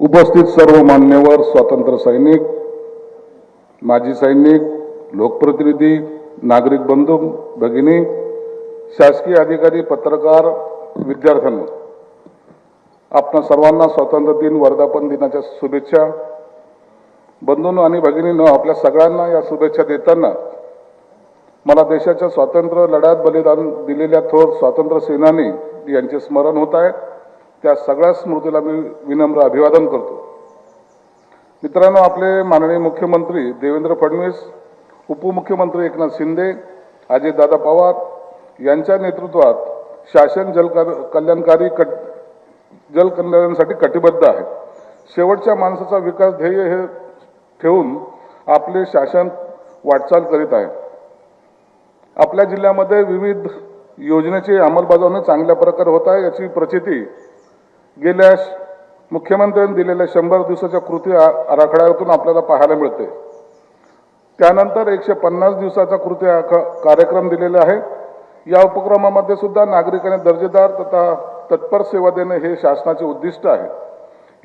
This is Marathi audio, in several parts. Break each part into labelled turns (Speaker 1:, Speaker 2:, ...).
Speaker 1: उपस्थित सर्व मान्यवर स्वातंत्र्य सैनिक माजी सैनिक लोकप्रतिनिधी नागरिक बंधू भगिनी शासकीय अधिकारी पत्रकार विद्यार्थ्यांना आपणा सर्वांना स्वातंत्र्य दिन वर्धापन दिनाच्या शुभेच्छा. बंधूंनो आणि भगिनींनो आपल्या सगळ्यांना या शुभेच्छा देताना मला देशाच्या स्वातंत्र्य लढ्यात बलिदान दिलेल्या थोर स्वातंत्र्य सेनानी यांचे स्मरण होत आहे. त्या सगळ्या स्मृतीला मी विनम्र अभिवादन करतो. मित्रांनो आपले माननीय मुख्यमंत्री देवेंद्र फडणवीस उपमुख्यमंत्री एकनाथ शिंदे अजितदादा पवार यांच्या नेतृत्वात शासन जल कल्याणकारी कट जलकल्याणासाठी कटिबद्ध आहे. शेवटच्या माणसाचा विकास ध्येय हे ठेवून आपले शासन वाटचाल करीत आहे. आपल्या जिल्ह्यामध्ये विविध योजनेची अंमलबजावणी चांगल्या प्रकारे होत आहे याची प्रचिती गेल्या मुख्यमंत्र्यांनी दिलेल्या शंभर दिवसाच्या कृती आराखड्यातून आपल्याला पाहायला मिळते. त्यानंतर एकशे पन्नास दिवसाचा कृती आख- कार्यक्रम दिलेला आहे. या उपक्रमामध्ये सुद्धा नागरिकांनी दर्जेदार तथा तत्पर सेवा देणे हे शासनाचे उद्दिष्ट आहे.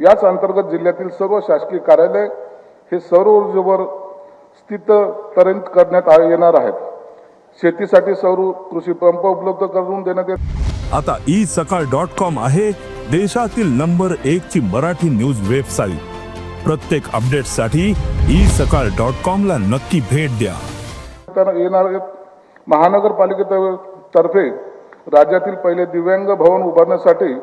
Speaker 1: याच अंतर्गत जिल्ह्यातील सर्व शासकीय कार्यालय हे सौर ऊर्जेवर स्थितपर्यंत करण्यात आ- येणार आहेत. शेतीसाठी सौर कृषी पंप उपलब्ध करून देण्यात येत
Speaker 2: आता ई सकाळ डॉट कॉम आहे. देशातील नंबर एक ची मराठी न्यूज वेबसाईट. प्रत्येक अपडेटसाठी ई सकाळ डॉट कॉम ला नक्की भेट द्या.
Speaker 1: येणार महानगरपालिकेतर्फे राज्यातील पहिले दिव्यांग भवन उभारण्यासाठी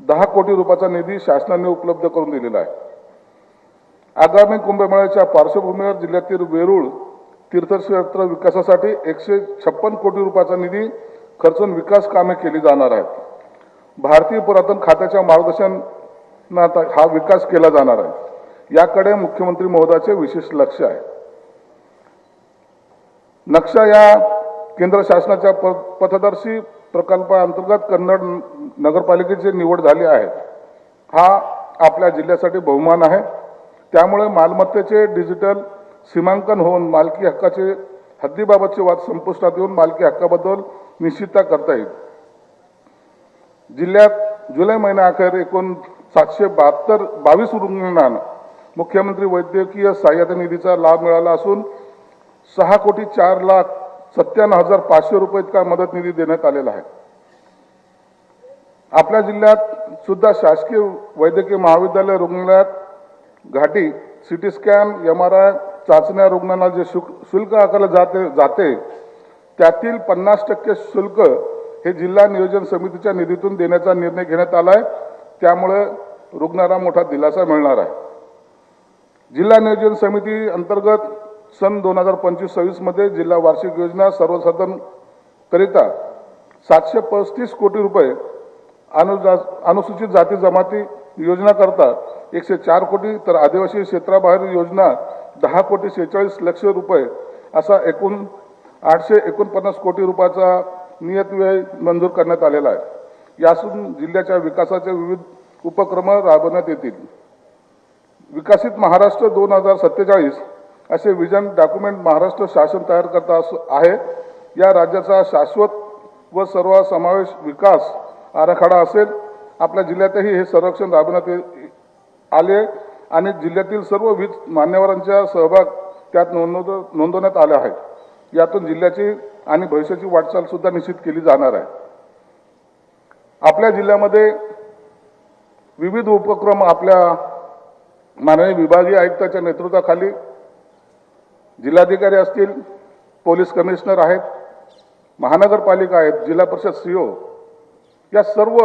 Speaker 1: दहा कोटी रुपयाचा निधी शासनाने उपलब्ध करून दिलेला आहे. आगामी कुंभमेळ्याच्या पार्श्वभूमीवर जिल्ह्यातील वेरूळ तीर्थक्षेत्र विकासासाठी एकशे छप्पन कोटी रुपयाचा निधी खर्चून विकास कामे केली जाणार आहेत. भारतीय पुरातन खात्याच्या मार्गदर्शनात हा विकास केला जाणार आहे. याकडे मुख्यमंत्री महोदयाचे विशेष लक्ष आहे. नक्षा या केंद्र शासनाच्या प- पथदर्शी प्रकल्पाअंतर्गत कन्नड नगरपालिकेची निवड झाली आहे. हा आपल्या जिल्ह्यासाठी बहुमान आहे. त्यामुळे मालमत्तेचे डिजिटल सीमांकन होऊन मालकी हक्काचे हद्दीबाबतचे वाद संपुष्टात येऊन मालकी हक्काबद्दल निश्चितता करता येईल. जिल्ह्यात जुलै महिन्याअखेर एकूण सातशे बहात्तर बावीस रुग्णांना मुख्यमंत्री वैद्यकीय सहाय्यता निधीचा लाभ मिळाला असून सहा कोटी चार लाख सत्त्याण्णव हजार पाचशे रुपये इतका मदत निधी देण्यात आलेला आहे. आपल्या जिल्ह्यात सुद्धा शासकीय वैद्यकीय महाविद्यालय रुग्णालयात Ghati CT scan M R I चाचण्या रुग्णांना जे शुल्क शुल्क आकारलं जाते जाते त्यातील पन्नास टक्के शुल्क हे जिल्हा नियोजन समितीच्या निधीतून देण्याचा निर्णय घेण्यात आला आहे त्यामुळे रुग्णाला मोठा दिलासा मिळणार आहे. जिल्हा नियोजन समिती अंतर्गत सन दोन हजार पंचवीस सव्वीसमध्ये जिल्हा वार्षिक योजना सर्वसाधारण करिता सातशे पस्तीस कोटी रुपये अनुजा अनुसूचित जाती जमाती योजना करता एकशे चार कोटी तर आदिवासी क्षेत्राबाहेर योजना दहा कोटी शेहेचाळीस लक्ष रुपये असा एकूण आठशे एकोणपन्नास कोटी रुपयाचा नियत व्यय मंजूर करण्यात आलेला आहे. यातून जिल्ह्याच्या विकासाचे विविध उपक्रम राबवण्यात येतील. विकसित महाराष्ट्र दोन हजार सत्तेचाळीस असे विजन डॉक्युमेंट महाराष्ट्र शासन तयार करता अस- आहे. या राज्याचा शाश्वत व सर्व समावेश विकास आराखडा असेल. आपल्या जिल्ह्यातही हे संरक्षण राबवण्यात ये- आले आणि जिल्ह्यातील सर्व वीज मान्यवरांचा सहभाग त्यात नोंदव नोंदवण्यात आला आहे यातून जिल्ह्याची आणि भविष्याची वाटचाल सुद्धा निश्चित केली जाणार आहे. आपल्या जिल्ह्यामध्ये विविध उपक्रम आपल्या माननीय विभागीय आयुक्ताच्या नेतृत्वाखाली जिल्हाधिकारी असतील पोलीस कमिशनर आहेत महानगरपालिका आहेत जिल्हा परिषद सीओ या सर्व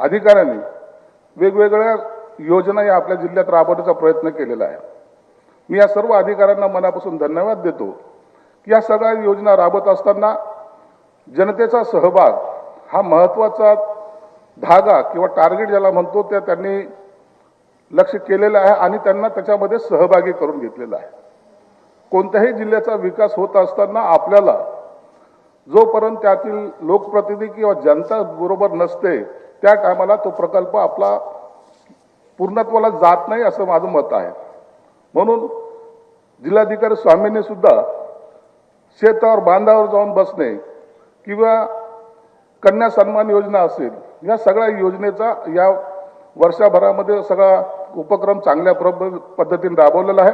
Speaker 1: अधिकाऱ्यांनी वेगवेगळ्या योजना या आपल्या जिल्ह्यात राबवण्याचा प्रयत्न केलेला आहे. मी या सर्व अधिकाऱ्यांना मनापासून धन्यवाद देतो. या सगळ्या योजना राबवत असताना जनतेचा सहभाग हा महत्त्वाचा धागा किंवा टार्गेट ज्याला म्हणतो त्या त्यांनी लक्ष केलेलं आहे आणि त्यांना त्याच्यामध्ये सहभागी करून घेतलेला आहे. कोणत्याही जिल्ह्याचा विकास होत असताना आपल्याला जोपर्यंत त्यातील लोकप्रतिनिधी किंवा जनता बरोबर नसते त्या टायमाला तो प्रकल्प आपला पूर्णत्वाला जात नाही असं माझं मत आहे. म्हणून जिल्हाधिकारी स्वामींनी सुद्धा शेतावर बांधावर जाऊन बसणे किंवा कन्या सन्मान योजना असेल या सगळ्या योजनेचा या वर्षभरामध्ये सगळा उपक्रम चांगल्या पद्धतीने राबवलेला आहे.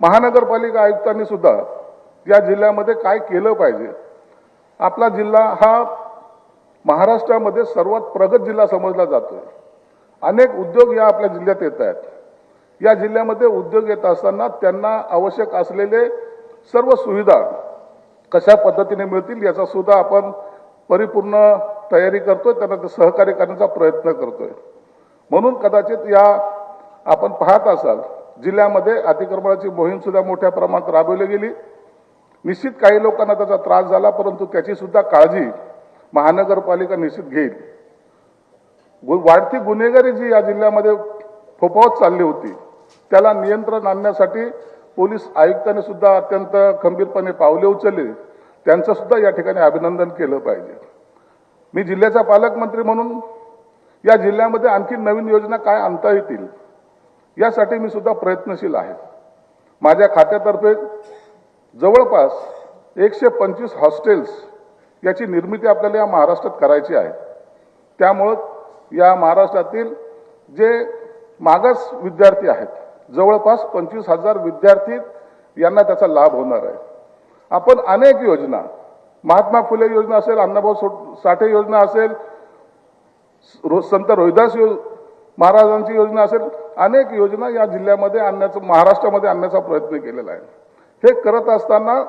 Speaker 1: महानगरपालिका आयुक्तांनी सुद्धा या जिल्ह्यामध्ये काय केलं पाहिजे? आपला जिल्हा हा महाराष्ट्रामध्ये सर्वात प्रगत जिल्हा समजला जातोय. अनेक उद्योग या आपल्या जिल्ह्यात येत आहेत. या जिल्ह्यामध्ये उद्योग येत असताना त्यांना आवश्यक असलेले सर्व सुविधा कशा पद्धतीने मिळतील याचा सुद्धा आपण परिपूर्ण तयारी करतोय त्यांना ते सहकार्य करण्याचा प्रयत्न करतोय. म्हणून कदाचित या आपण पाहत असाल जिल्ह्यामध्ये अतिक्रमणाची मोहीम सुद्धा मोठ्या प्रमाणात राबवली गेली. निश्चित काही लोकांना त्याचा त्रास झाला परंतु त्याची सुद्धा काळजी महानगरपालिका निश्चित घेईल. वाढती गुन्हेगारी जी या जिल्ह्यामध्ये फोफावत चालली होती त्याला नियंत्रण आणण्यासाठी पोलीस आयुक्तांनी सुद्धा अत्यंत खंबीरपणे पावले उचलले. त्यांचं सुद्धा या ठिकाणी अभिनंदन केलं पाहिजे. मी जिल्ह्याचा पालकमंत्री म्हणून या जिल्ह्यामध्ये आणखी नवीन योजना काय आणता येतील यासाठी मी सुद्धा प्रयत्नशील आहे. माझ्या खात्यातर्फे जवळपास एकशे पंचवीस हॉस्टेल्स याची निर्मिती आपल्याला या महाराष्ट्रात करायची आहे. त्यामुळं या महाराष्ट्रातील जे मागास विद्यार्थी आहेत जवळपास पंचवीस हजार विद्यार्थी यांना त्याचा लाभ होणार आहे. आपण अनेक योजना महात्मा फुले योजना असेल अण्णाभाऊ साठे योजना असेल रो- संत रोहिदास यो महाराजांची योजना असेल अनेक योजना या जिल्ह्यामध्ये आणण्याचं महाराष्ट्रामध्ये आणण्याचा प्रयत्न केलेला आहे. हे करत असताना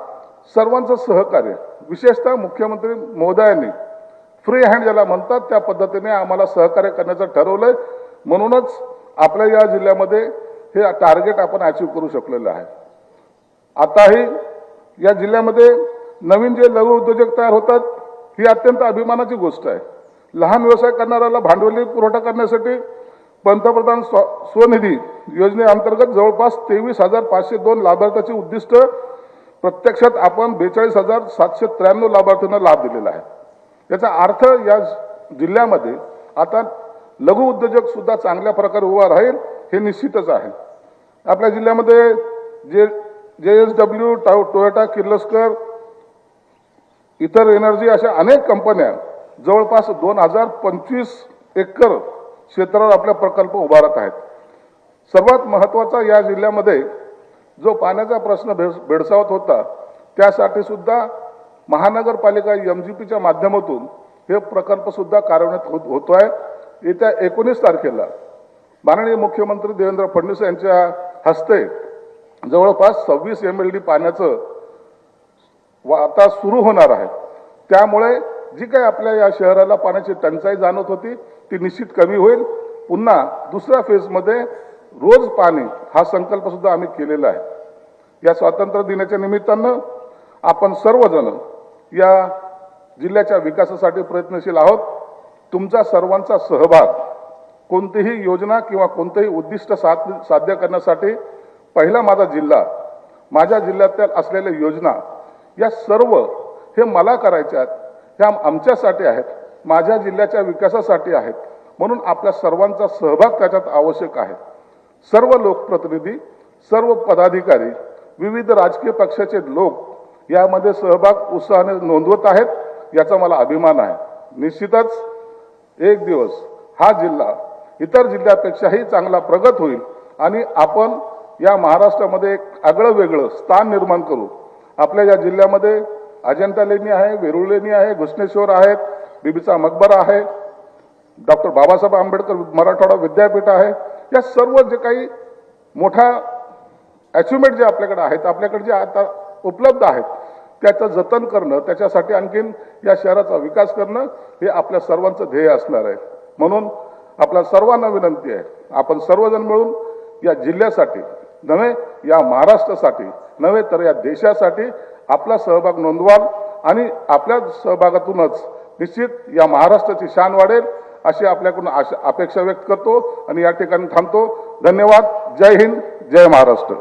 Speaker 1: सर्वांचं सहकार्य विशेषतः मुख्यमंत्री महोदयांनी फ्री हँड ज्याला म्हणतात त्या पद्धतीने आम्हाला सहकार्य करण्याचं ठरवलंय. म्हणूनच आपल्या या जिल्ह्यामध्ये हे टार्गेट आपण अचीव करू शकलेलं आहे. आताही या जिल्ह्यामध्ये नवीन जे लघु उद्योजक तयार होतात ही अत्यंत अभिमानाची गोष्ट आहे. लहान व्यवसाय करणाऱ्याला भांडवली पुरवठा करण्यासाठी पंतप्रधान स्व स्वनिधी योजनेअंतर्गत जवळपास तेवीस हजार पाचशे दोन लाभार्थ्याची उद्दिष्ट प्रत्यक्षात आपण बेचाळीस हजार सातशे त्र्याण्णव लाभार्थ्यांना लाभ दिलेला आहे. याचा अर्थ या जिल्ह्यामध्ये आता लघु उद्योजक सुद्धा चांगल्या प्रकारे उभा राहील हे निश्चितच आहे. आपल्या जिल्ह्यामध्ये J J S W Toyota Kirloskar इतर एनर्जी अशा अनेक कंपन्या जवळपास दोन हजार पंचवीस एकर क्षेत्रावर आपला प्रकल्प उभारत आहेत. सर्वात महत्त्वाचा या जिल्ह्यामध्ये जो पाण्याचा प्रश्न भेड भेडसावत होता त्यासाठी सुद्धा महानगरपालिका एम जी पीच्या माध्यमातून हे प्रकल्पसुद्धा कार्यान्वित होत होतो आहे येत्या एकोणीस तारखेला माननीय मुख्यमंत्री देवेंद्र फडणवीस यांच्या हस्ते जवळपास सव्वीस एम एल डी पाण्याचं आता सुरू होणार आहे. त्यामुळे जी काही आपल्या या शहराला पाण्याची टंचाई जाणवत होती ती निश्चित कमी होईल. पुन्हा दुसऱ्या फेजमध्ये रोज पाणी हा संकल्प सुद्धा आम्ही केलेला आहे. या स्वातंत्र्य दिनाच्या निमित्तानं आपण सर्वजण या जिल्ह्याच्या विकासासाठी प्रयत्नशील आहोत. तुमचा सर्वांचा सहभाग कोणतीही योजना किंवा कोणतंही उद्दिष्ट साध साध्य करण्यासाठी पहिला माझा जिल्हा माझ्या जिल्ह्यातल्या असलेल्या योजना या सर्व हे मला करायच्या आहेत ह्या आमच्यासाठी आहेत माझ्या जिल्ह्याच्या विकासासाठी आहेत म्हणून आपल्या सर्वांचा सहभाग त्याच्यात आवश्यक आहे. सर्व लोकप्रतिनिधी सर्व पदाधिकारी विविध राजकीय पक्षाचे लोक यामध्ये सहभाग उत्साहाने नोंदवत आहेत याचा मला अभिमान आहे. निश्चितच एक दिवस हा जिल्हा इतर जिल्ह्यापेक्षाही चांगला प्रगत होईल. आणि आपण या महाराष्ट्रामध्ये एक आगळं वेगळं स्थान निर्माण करू. आपल्या या जिल्ह्यामध्ये अजंता लेणी आहे वेरूळ लेणी आहे घुसणेश्वर आहेत बिबीचा मकबरा आहे डॉक्टर बाबासाहेब आंबेडकर मराठवाडा विद्यापीठ आहे. या सर्व जे काही मोठ्या अचिव्हमेंट जे आपल्याकडे आहेत आपल्याकडे जे आता उपलब्ध आहेत त्याचं जतन करणं त्याच्यासाठी आणखीन या शहराचा विकास करणं हे आपल्या सर्वांचं ध्येय असणार आहे. म्हणून आपल्या सर्वांना विनंती आहे. आपण सर्वजण मिळून या जिल्ह्यासाठी नव्हे या महाराष्ट्रासाठी नव्हे तर या देशासाठी आपला सहभाग नोंदवाल आणि आपल्या सहभागातूनच निश्चित या महाराष्ट्राची शान वाढेल अशी आपल्याकडून आशा अपेक्षा व्यक्त करतो आणि या ठिकाणी थांबतो. धन्यवाद. जय हिंद. जय महाराष्ट्र.